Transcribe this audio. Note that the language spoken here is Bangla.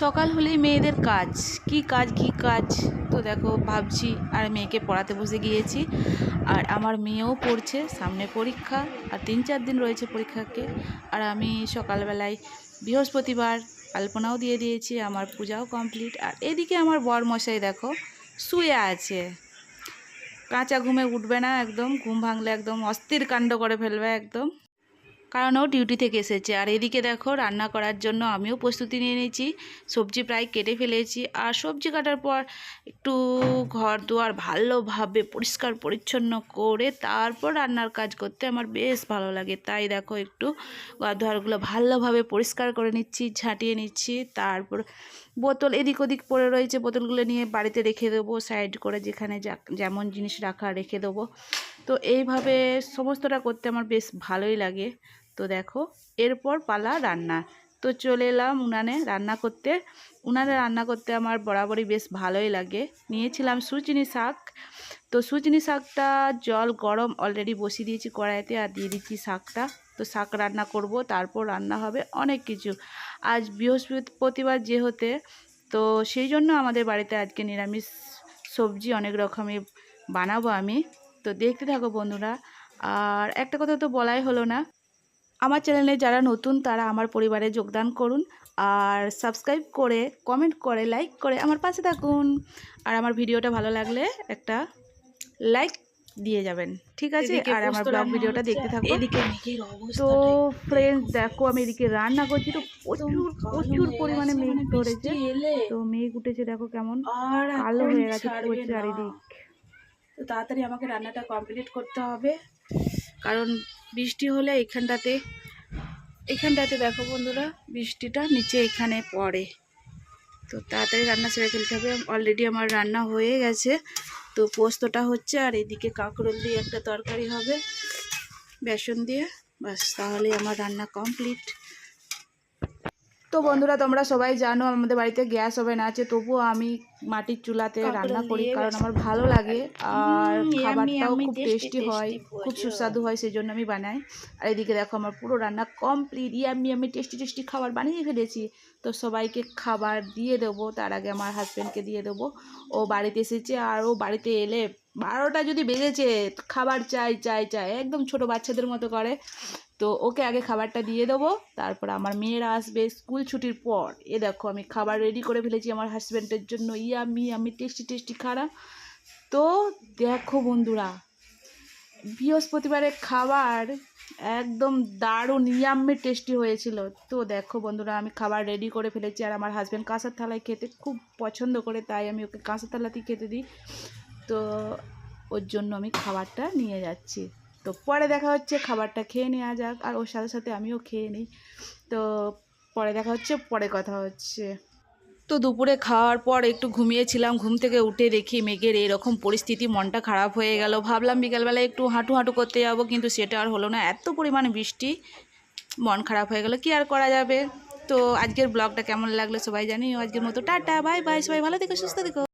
সকাল হলেই মেয়েদের কাজ। কি কাজ কি কাজ? তো দেখো, ভাবছি আর মেয়েকে পড়াতে বসে গিয়েছি। আর আমার মেয়েও পড়ছে, সামনে পরীক্ষা। আর তিন চার দিন রয়েছে পরীক্ষাকে। আর আমি সকালবেলায় বৃহস্পতিবার আলপনাও দিয়ে দিয়েছি, আমার পূজাও কমপ্লিট। আর এদিকে আমার বর মশাই দেখো, শুয়ে আছে। কাঁচা ঘুমে উঠবে না একদম, ঘুম ভাঙলে একদম অস্থির কাণ্ড করে ফেলবে একদম। কারণ ও ডিউটি থেকে এসেছে। আর এদিকে দেখো, রান্না করার জন্য আমিও প্রস্তুতি নিয়ে নিয়েছি। সবজি প্রায় কেটে ফেলেছি। আর সবজি কাটার পর একটু ঘর দুয়ার ভালোভাবে পরিষ্কার পরিচ্ছন্ন করে তারপর রান্নার কাজ করতে আমার বেশ ভালো লাগে। তাই দেখো, একটু ঘর দুয়ারগুলো ভালোভাবে পরিষ্কার করে নিচ্ছি, ঝাঁটিয়ে নিচ্ছি। তারপর বোতল এদিক ওদিক পড়ে রয়েছে, বোতলগুলো নিয়ে বাড়িতে রেখে দেবো সাইড করে যেখানে যেমন জিনিস রাখা রেখে দেবো। তো এইভাবে সমস্তটা করতে আমার বেশ ভালোই লাগে। তো দেখো, এরপর পালা রান্না। তো চলে এলাম উনানে রান্না করতে। উনানে রান্না করতে আমার বরাবরই বেশ ভালোই লাগে। নিয়েছিলাম সুচিনি শাক। তো সুচিনি শাকটা জল গরম অলরেডি বসিয়ে দিয়েছি কড়াইতে আর দিয়ে দিচ্ছি শাকটা। তো শাক রান্না করব, তারপর রান্না হবে অনেক কিছু। আজ বৃহস্পতিবার যে হতে তো সেই জন্য আমাদের বাড়িতে আজকে নিরামিষ সবজি অনেক রকমের বানাবো আমি। তো দেখতে থাকো বন্ধুরা। আর একটা কথা তো বলাই হলো না আমার চ্যানেলে যারা নতুন তারা আমার পরিবারে যোগদান করুন আর সাবস্ক্রাইব করে কমেন্ট করে লাইক করে আমার পাশে থাকুন। আর আমার ভিডিওটা ভালো লাগলে একটা লাইক দিয়ে যাবেন ঠিক আছে? আর আমার ব্লগ ভিডিওটা দেখতে থাকুন। এদিকে তো ফ্রেন্ডস দেখো আমি এদিকে রান্না করছি তো প্রচুর প্রচুর পরিমাণে মেঘ মানে ধরেছে। তো মেঘ উঠেছে দেখো কেমন আর কালো হয়ে গেছে। চারিদিক। তো তাড়াতাড়ি আমাকে রান্নাটা কমপ্লিট করতে হবে। কারণ বৃষ্টি হলে এখানটাতে এখানটাতে দেখো বন্ধুরা, বৃষ্টিটা নিচে এখানে পড়ে। তো তাড়াতাড়ি রান্না সেরে ফেলতে হবে। অলরেডি আমার রান্না হয়ে গেছে। তো পোস্তটা হচ্ছে আর এদিকে কাঁকরোল দিয়ে একটা তরকারি হবে, বেসন দিয়ে। বাস তাহলে আমার রান্না কমপ্লিট। তো বন্ধুরা তোমরা সবাই জানো আমাদের বাড়িতে গ্যাস ওভেন আছে তবুও আমি মাটির চুলাতে রান্না করি কারণ আমার ভালো লাগে আর খাবারটাও খুব টেস্টি হয় খুব সুস্বাদু হয় সেই জন্য আমি বানাই। আর এদিকে দেখো আমার পুরো রান্না কমপ্লিট ইয়ামি আমি টেস্টি টেস্টি খাবার বানিয়ে ফেলেছি। তো সবাইকে খাবার দিয়ে দেবো তার আগে আমার হাজব্যান্ডকে দিয়ে দেবো। ও বাড়িতে এসেছে আর ও বাড়িতে এলে বারোটা যদি বেজেছে খাবার চাই চাই চাই একদম ছোট বাচ্চাদের মতো করে। তো ওকে আগে খাবারটা দিয়ে দেবো, তারপর আমার মেয়েরা আসবে স্কুল ছুটির পর। এ দেখো, আমি খাবার রেডি করে ফেলেছি আমার হাজব্যান্ডের জন্য। ইয়ামি, আমি টেস্টি টেস্টি খারাপ। তো দেখো বন্ধুরা বৃহস্পতিবারের খাবার একদম দারুণ ইয়াম্মি টেস্টি হয়েছিল। তো দেখো বন্ধুরা, আমি খাবার রেডি করে ফেলেছি আর আমার হাজব্যান্ড কাঁসার থালায় খেতে খুব পছন্দ করে, তাই আমি ওকে কাঁসার থালাতেই খেতে দিই। তো ওর জন্য আমি খাবারটা নিয়ে যাচ্ছি। তো পরে দেখা হচ্ছে খাবারটা খেয়ে নেওয়া যাক, আর ওর সাথে সাথে আমিও খেয়ে নিই। তো পরে দেখা হচ্ছে, পরে কথা হচ্ছে। তো দুপুরে খাওয়ার পর একটু ঘুমিয়েছিলাম, ঘুম থেকে উঠে দেখি মেঘের এরকম পরিস্থিতি, মনটা খারাপ হয়ে গেল। ভাবলাম বিকালবেলা একটু হাঁটু হাঁটু করতে যাব, কিন্তু সেটা আর হলো না। এত পরিমাণে বৃষ্টি, মন খারাপ হয়ে গেল, কি আর করা যাবে? তো আজকের ব্লগটা কেমন লাগল সবাই জানি আজকের মতো টাটা, বাই বাই, সবাই ভালো থেকো, সুস্থ থেকো।